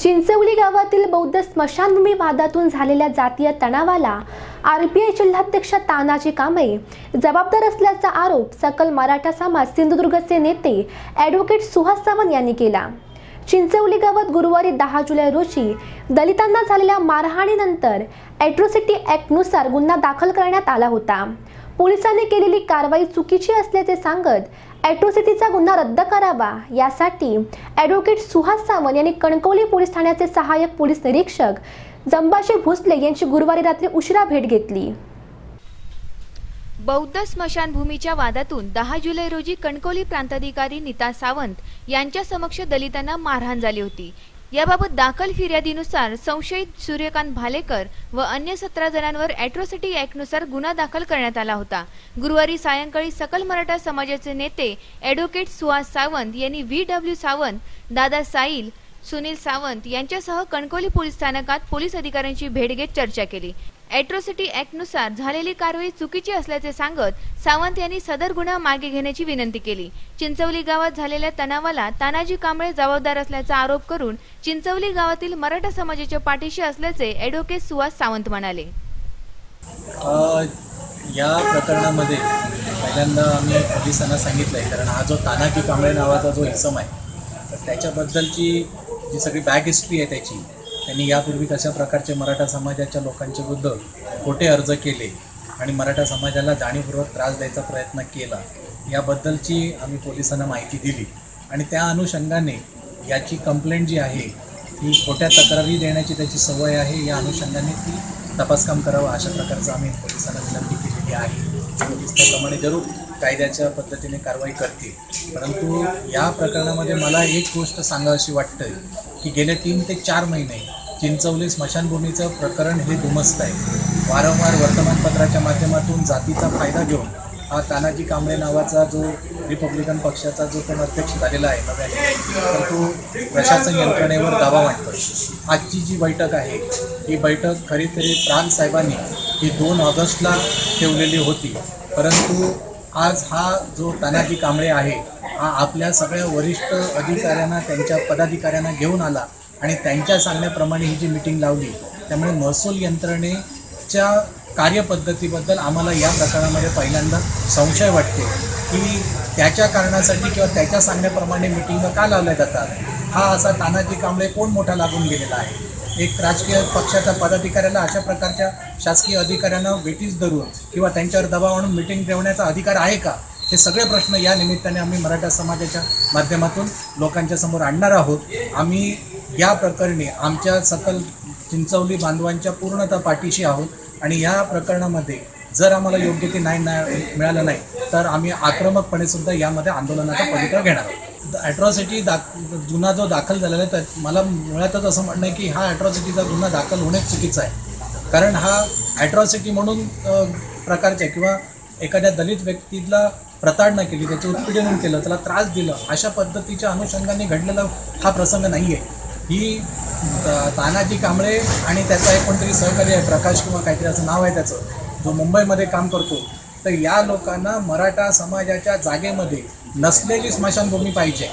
चिंचवली गावातील बौद्ध स्मशानभूमी वादातून झालेल्या जातीय तणावाला आरपीआय जिल्हाध्यक्ष तानाजी कांबळे जबाबदार असल्याचा आरोप सकल मराठा समाज सिंधुदुर्गचे नेते ॲडव्होकेट सुहास सावंत यांनी केला. चिंचवली गावात गुरुवारी दहा जुलै रोजी दलितांना झालेल्या मारहाणीनंतर ॲट्रोसिटी ॲक्टनुसार गुन्हा दाखल करण्यात आला होता. पोलिसांनी केलेली कारवाई चुकीची असल्याचे सांगत ॲट्रॉसिटीचा गुन्हा रद्द करावा यासाठी ॲडव्होकेट सुहास सावंत यांनी कणकवली पोलीस ठाण्याचे सहाय्यक पोलीस निरीक्षक जंबाशे भोसले यांची गुरुवारी रात्री उशिरा भेट घेतली. बौद्ध स्मशानभूमीच्या वादातून दहा जुलै रोजी कणकवली प्रांताधिकारी नीता सावंत यांच्या समक्ष दलितांना मारहाण झाली होती. याबाबत दाखल फिर्यादीनुसार संशयित सूर्यकांत भालेकर व अन्य सतरा जणांवर ॲट्रोसिटी ॲक्टनुसार गुन्हा दाखल करण्यात आला होता. गुरुवारी सायंकाळी सकल मराठा समाजाचे नेते ॲडव्होकेट सुहास सावंत यांनी व्ही डब्ल्यू सावंत दादा साईल सुनील सावंत यांच्यासह कणकवली पोलीस स्थानकात पोलीस अधिकाऱ्यांची भेट घेत चर्चा केली. ॲट्रोसिटी ॲक्टनुसार झालेली कारवाई चुकीची असल्याचे सांगत सावंत यांनी सदर गुन्हा मागे घेण्याची विनंती केली. चिंचवली गावात झालेल्या तणावाला तानाजी कांबळे जबाबदार असल्याचा आरोप करून चिंचवली गावातील मराठा समाजाच्या पाठीशी असल्याचे ॲडव्होकेट सुहास सावंत म्हणाले. या प्रकरणामध्ये पहिल्यांदा आम्ही पोलिसांना सांगितलं आहे कारण हा जो तानाजी कांबळे नावाचा जो इसम आहे तर त्याच्याबद्दलची जी सगळी बॅक हिस्ट्री आहे त्याची त्यांनी यापूर्वी कशा प्रकारचे मराठा समाजाच्या लोकांच्या विरुद्ध खोटे अर्ज केले आणि मराठा समाजाला जाणीवपूर्वक त्रास द्यायचा प्रयत्न केला याबद्दलची आम्ही पोलिसांना माहिती दिली. आणि त्या अनुषंगाने याची कंप्लेंट जी आहे ती खोट्या तक्रारी देण्याची त्याची सवय आहे या अनुषंगाने ती तपासकाम करावं अशा प्रकारचं आम्ही पोलिसांना विनंती केलेली आहे. त्याप्रमाणे जरूर कायद्याच्या पद्धतीने कारवाई करतील. परंतु या प्रकरणामध्ये मला एक गोष्ट सांगावीशी वाटतं की गेले तीन ते चार महिने चिंचवली स्मशानभूमीचं प्रकरण हे दुमस्त आहे. वारंवार वर्तमानपत्राच्या माध्यमातून जातीचा फायदा घेऊन हा तानाजी कांबळे नावाचा जो रिपब्लिकन पक्षाचा जो कोण अध्यक्ष झालेला आहे नव्याने तर तो प्रशासन यंत्रणेवर दावा मांडतो आजची जी बैठक आहे ही बैठक खरी तरी प्राण साहेबांनी ही दोन ऑगस्टला ठेवलेली होती. परंतु आज हा जो तानाजी कांबळे आहे हा आपल्या सगळ्या वरिष्ठ अधिकाऱ्यांना त्यांच्या पदाधिकाऱ्यांना घेऊन आला आणि त्यांच्या सांगण्याप्रमाणे ही जी मिटिंग लावली त्यामुळे महसूल यंत्रणेच्या कार्यपद्धतीबद्दल आम्हाला या प्रकरणामध्ये पहिल्यांदा संशय वाटते की त्याच्या कारणासाठी किंवा त्याच्या सांगण्याप्रमाणे मिटिंग का लावल्या जातात? हा असा तानाजी कांबळे कोण मोठा लागून गेलेला आहे? एक राजकीय पक्षाच्या पदाधिकाऱ्याला अशा प्रकारच्या शासकीय अधिकाऱ्यांना वेटीस धरून किंवा त्यांच्यावर दबाव आणून मिटिंग ठेवण्याचा अधिकार आहे का? हे सगळे प्रश्न या निमित्ताने आम्ही मराठा समाजाच्या माध्यमातून लोकांच्या समोर आणणार आहोत. आम्ही या प्रकरणी आमच्या सकल चिंचवली बांधवांच्या पूर्णतः पाठीशी आहोत. आणि या प्रकरणामध्ये जर आम्हाला योग्य ते नाही नाही मिळालं नाही तर आम्ही आक्रमकपणे सुद्धा यामध्ये आंदोलनाचा पवित्रा घेणार आहोत. ॲट्रॉसिटी दाख गुन्हा जो दाखल झालेला आहे तर मला मुळातच असं म्हणणं आहे की हा ॲट्रॉसिटीचा गुन्हा दाखल होणे चुकीचं आहे. कारण हा ॲट्रॉसिटी म्हणून प्रकारच्या किंवा एखाद्या दलित व्यक्तीला प्रताडणा केली त्याचं उत्पीडन केलं त्याला त्रास दिलं अशा पद्धतीच्या अनुषंगाने घडलेला हा प्रसंग नाही आहे ही तानाजी कांबळे आणि त्याचा एक कोणतरी सहकारी आहे प्रकाश किंवा काहीतरी असं नाव आहे त्याचं जो मुंबईमध्ये काम करतो. तर या लोकांना मराठा समाजाच्या जागेमध्ये नसलेली स्मशानभूमी पाहिजे.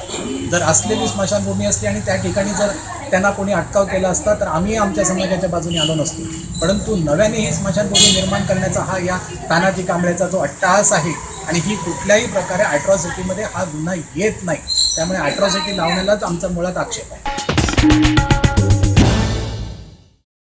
जर असलेली स्मशानभूमी असते आणि त्या ठिकाणी जर त्यांना कोणी अटकाव केला असता तर आम्ही आमच्या समाजाच्या बाजूने आलो नसतो. परंतु नव्याने ही स्मशानभूमी निर्माण करण्याचा हा या तानाजी कांबळेचा जो अट्टाहास आहे आणि ही कुठल्याही प्रकारे अॅट्रॉसिटीमध्ये हा गुन्हा येत नाही. त्यामुळे अॅट्रॉसिटी लावण्यालाच आमचा मुळात आक्षेप आहे.